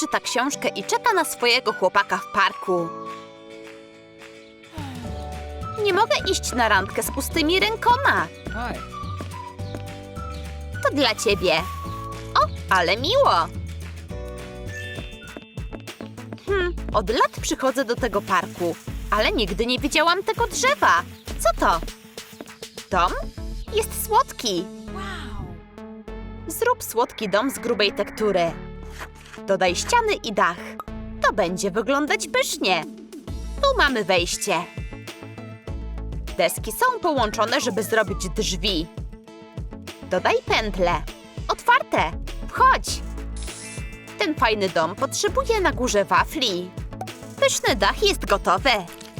czyta książkę i czeka na swojego chłopaka w parku. Nie mogę iść na randkę z pustymi rękoma. To dla ciebie. O, ale miło. Hmm, od lat przychodzę do tego parku, ale nigdy nie widziałam tego drzewa. Co to? Dom? Jest słodki. Zrób słodki dom z grubej tektury. Dodaj ściany i dach. To będzie wyglądać pysznie. Tu mamy wejście. Deski są połączone, żeby zrobić drzwi. Dodaj pętle. Otwarte. Wchodź. Ten fajny dom potrzebuje na górze wafli. Pyszny dach jest gotowy.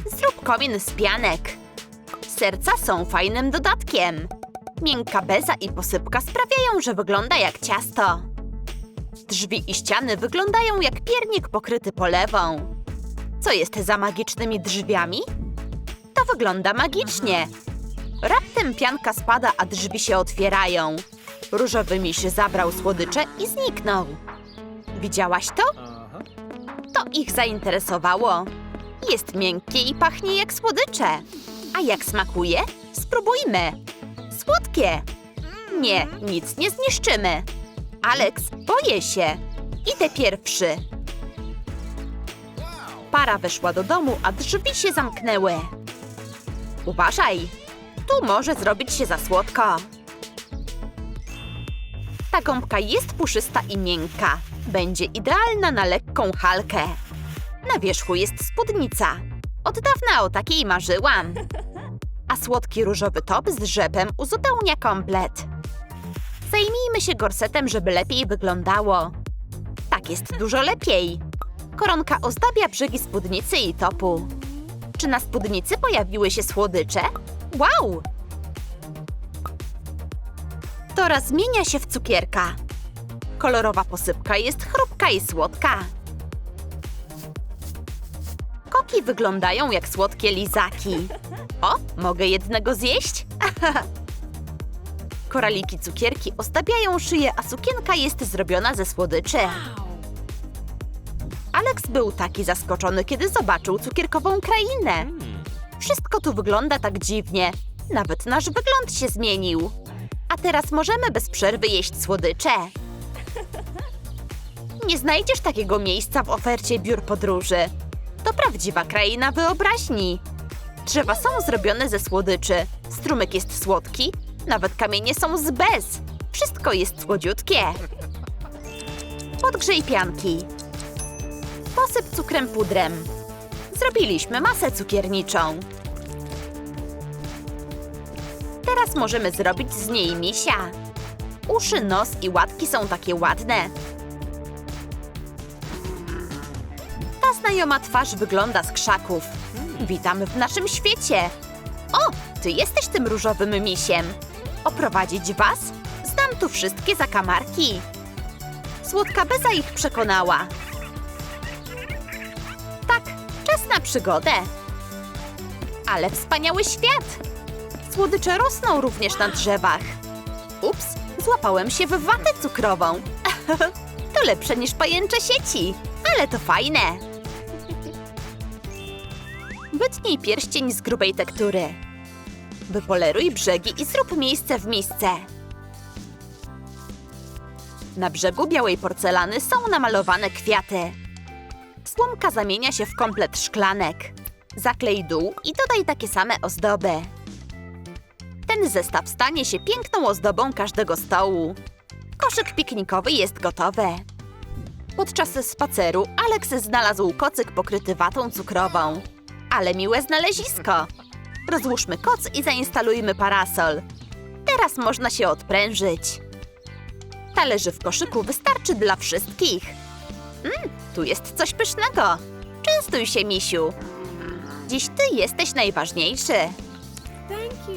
Zrób komin z pianek. Serca są fajnym dodatkiem. Miękka beza i posypka sprawiają, że wygląda jak ciasto. Drzwi i ściany wyglądają jak piernik pokryty polewą. Co jest za magicznymi drzwiami? To wygląda magicznie. Raptem pianka spada, a drzwi się otwierają. Różowy miś zabrał słodycze i zniknął. Widziałaś to? To ich zainteresowało. Jest miękkie i pachnie jak słodycze. A jak smakuje? Spróbujmy. Słodkie. Nie, nic nie zniszczymy. Alex, boję się. Idę pierwszy. Para weszła do domu, a drzwi się zamknęły. Uważaj, tu może zrobić się za słodko. Ta gąbka jest puszysta i miękka. Będzie idealna na lekką halkę. Na wierzchu jest spódnica. Od dawna o takiej marzyłam. A słodki różowy top z rzepem uzupełnia komplet. Zajmijmy się gorsetem, żeby lepiej wyglądało. Tak jest dużo lepiej. Koronka ozdabia brzegi spódnicy i topu. Czy na spódnicy pojawiły się słodycze? Wow! Tora zmienia się w cukierka. Kolorowa posypka jest chrupka i słodka. Koki wyglądają jak słodkie lizaki. O, mogę jednego zjeść? Koraliki cukierki ozdabiają szyję, a sukienka jest zrobiona ze słodyczy. Alex był taki zaskoczony, kiedy zobaczył cukierkową krainę. Wszystko tu wygląda tak dziwnie. Nawet nasz wygląd się zmienił. A teraz możemy bez przerwy jeść słodycze. Nie znajdziesz takiego miejsca w ofercie biur podróży. To prawdziwa kraina wyobraźni. Drzewa są zrobione ze słodyczy. Strumyk jest słodki, nawet kamienie są z bez. Wszystko jest słodziutkie. Podgrzej pianki. Posyp cukrem pudrem. Zrobiliśmy masę cukierniczą. Teraz możemy zrobić z niej misia. Uszy, nos i łatki są takie ładne. Ta znajoma twarz wygląda z krzaków. Witamy w naszym świecie. O, ty jesteś tym różowym misiem. Oprowadzić was? Znam tu wszystkie zakamarki. Słodka beza ich przekonała. Tak, czas na przygodę. Ale wspaniały świat! Słodycze rosną również na drzewach. Ups, złapałem się w watę cukrową. to lepsze niż pajęcze sieci, ale to fajne. Wytnij pierścień z grubej tektury. Wypoleruj brzegi i zrób miejsce w misce. Na brzegu białej porcelany są namalowane kwiaty. Słomka zamienia się w komplet szklanek. Zaklej dół i dodaj takie same ozdoby. Ten zestaw stanie się piękną ozdobą każdego stołu. Koszyk piknikowy jest gotowy. Podczas spaceru Alex znalazł kocyk pokryty watą cukrową. Ale miłe znalezisko! Rozłóżmy koc i zainstalujmy parasol. Teraz można się odprężyć. Talerzy w koszyku wystarczy dla wszystkich. Mmm, tu jest coś pysznego. Częstuj się, misiu. Dziś ty jesteś najważniejszy.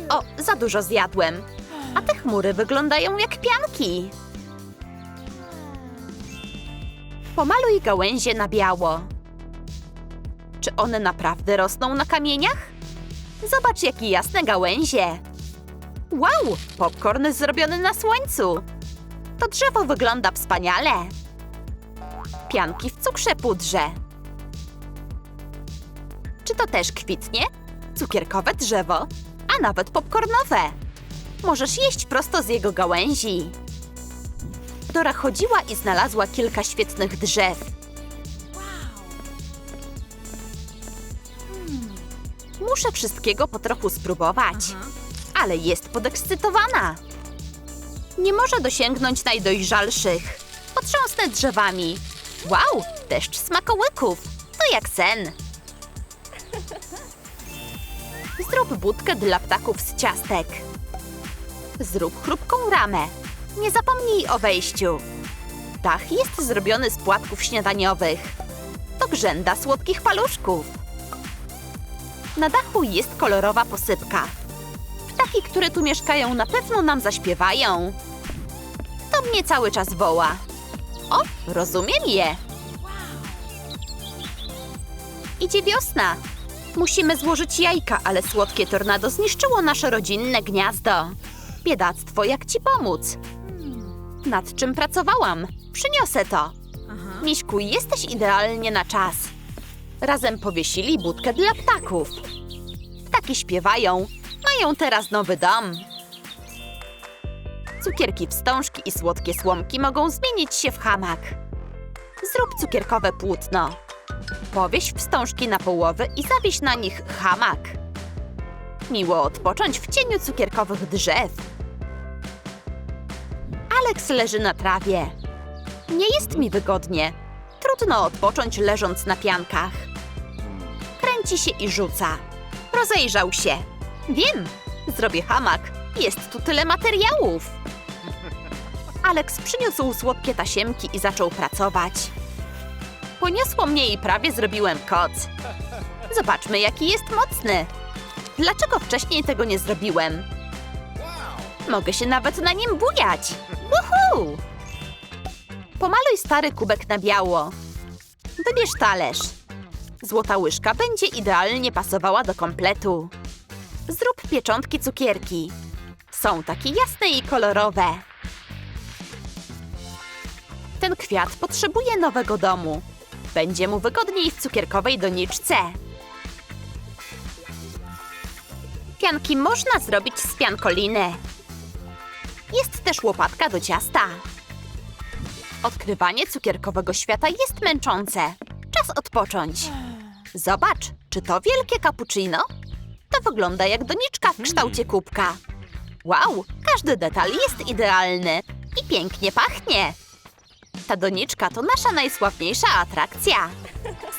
O, za dużo zjadłem. A te chmury wyglądają jak pianki. Pomaluj gałęzie na biało. Czy one naprawdę rosną na kamieniach? Zobacz, jakie jasne gałęzie. Wow, popcorn zrobiony na słońcu. To drzewo wygląda wspaniale. Pianki w cukrze pudrze. Czy to też kwitnie? Cukierkowe drzewo, a nawet popcornowe. Możesz jeść prosto z jego gałęzi. Dora chodziła i znalazła kilka świetnych drzew. Muszę wszystkiego po trochu spróbować, ale jest podekscytowana. Nie może dosięgnąć najdojrzalszych. Potrząsnę drzewami. Wow, deszcz smakołyków. To jak sen. Zrób budkę dla ptaków z ciastek. Zrób chrupką ramę. Nie zapomnij o wejściu. Dach jest zrobiony z płatków śniadaniowych. To grzęda słodkich paluszków. Na dachu jest kolorowa posypka. Ptaki, które tu mieszkają, na pewno nam zaśpiewają. To mnie cały czas woła. O, rozumiem je. Idzie wiosna. Musimy złożyć jajka, ale słodkie tornado zniszczyło nasze rodzinne gniazdo. Biedactwo, jak ci pomóc? Nad czym pracowałam? Przyniosę to. Miśku, jesteś idealnie na czas. Razem powiesili budkę dla ptaków. Ptaki śpiewają. Mają teraz nowy dom. Cukierki wstążki i słodkie słomki mogą zmienić się w hamak. Zrób cukierkowe płótno. Powieś wstążki na połowy i zawieś na nich hamak. Miło odpocząć w cieniu cukierkowych drzew. Alex leży na trawie. Nie jest mi wygodnie. Trudno odpocząć leżąc na piankach. Się i rzuca. Rozejrzał się. Wiem, zrobię hamak. Jest tu tyle materiałów. Alex przyniósł słodkie tasiemki i zaczął pracować. Poniosło mnie i prawie zrobiłem koc. Zobaczmy, jaki jest mocny. Dlaczego wcześniej tego nie zrobiłem? Mogę się nawet na nim bujać. Pomaluj stary kubek na biało. Wybierz talerz. Złota łyżka będzie idealnie pasowała do kompletu. Zrób pieczątki cukierki. Są takie jasne i kolorowe. Ten kwiat potrzebuje nowego domu. Będzie mu wygodniej w cukierkowej doniczce. Pianki można zrobić z piankoliny. Jest też łopatka do ciasta. Odkrywanie cukierkowego świata jest męczące. Czas odpocząć. Zobacz, czy to wielkie cappuccino? To wygląda jak doniczka w kształcie kubka. Wow, każdy detal jest idealny i pięknie pachnie. Ta doniczka to nasza najsławniejsza atrakcja.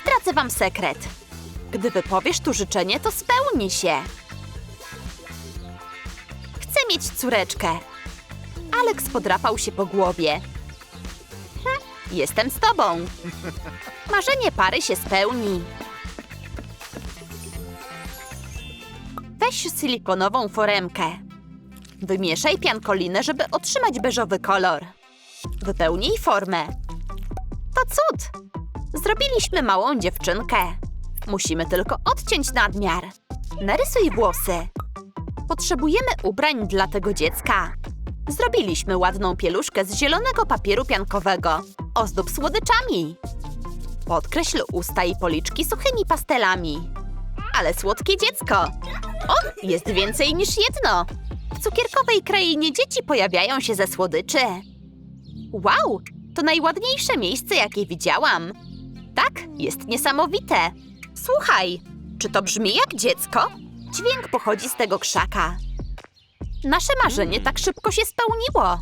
Zdradzę wam sekret. Gdy wypowiesz tu życzenie, to spełni się. Chcę mieć córeczkę. Alex podrapał się po głowie. Hm, jestem z tobą. Marzenie pary się spełni. Weź silikonową foremkę. Wymieszaj piankolinę, żeby otrzymać beżowy kolor. Wypełnij formę. To cud! Zrobiliśmy małą dziewczynkę. Musimy tylko odciąć nadmiar. Narysuj włosy. Potrzebujemy ubrań dla tego dziecka. Zrobiliśmy ładną pieluszkę z zielonego papieru piankowego. Ozdób słodyczami. Podkreśl usta i policzki suchymi pastelami. Ale słodkie dziecko! O, jest więcej niż jedno! W cukierkowej krainie dzieci pojawiają się ze słodyczy. Wow, to najładniejsze miejsce, jakie widziałam. Tak, jest niesamowite. Słuchaj, czy to brzmi jak dziecko? Dźwięk pochodzi z tego krzaka. Nasze marzenie tak szybko się spełniło.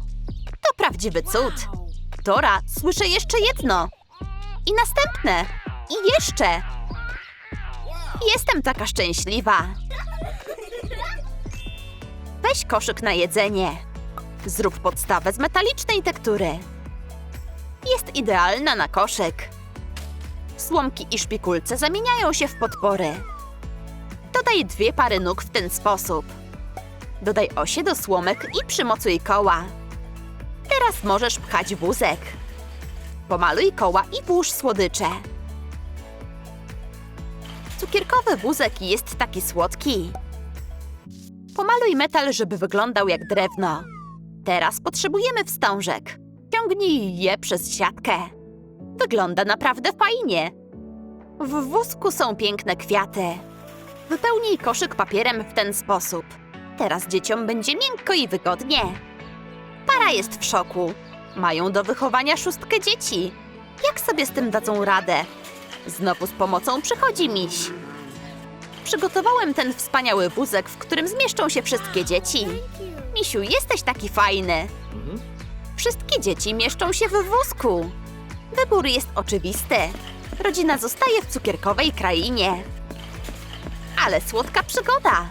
To prawdziwy cud. Dora, słyszę jeszcze jedno. I następne. I jeszcze. Jestem taka szczęśliwa. Weź koszyk na jedzenie. Zrób podstawę z metalicznej tektury. Jest idealna na koszyk. Słomki i szpikulce zamieniają się w podpory. Dodaj dwie pary nóg w ten sposób. Dodaj osie do słomek i przymocuj koła. Teraz możesz pchać wózek. Pomaluj koła i włóż słodycze. Cukierkowy wózek jest taki słodki. Pomaluj metal, żeby wyglądał jak drewno. Teraz potrzebujemy wstążek. Ciągnij je przez siatkę. Wygląda naprawdę fajnie. W wózku są piękne kwiaty. Wypełnij koszyk papierem w ten sposób. Teraz dzieciom będzie miękko i wygodnie. Para jest w szoku. Mają do wychowania szóstkę dzieci. Jak sobie z tym dadzą radę? Znowu z pomocą przychodzi miś. Przygotowałem ten wspaniały wózek, w którym zmieszczą się wszystkie dzieci. Misiu, jesteś taki fajny. Wszystkie dzieci mieszczą się w wózku. Wybór jest oczywisty. Rodzina zostaje w cukierkowej krainie. Ale słodka przygoda.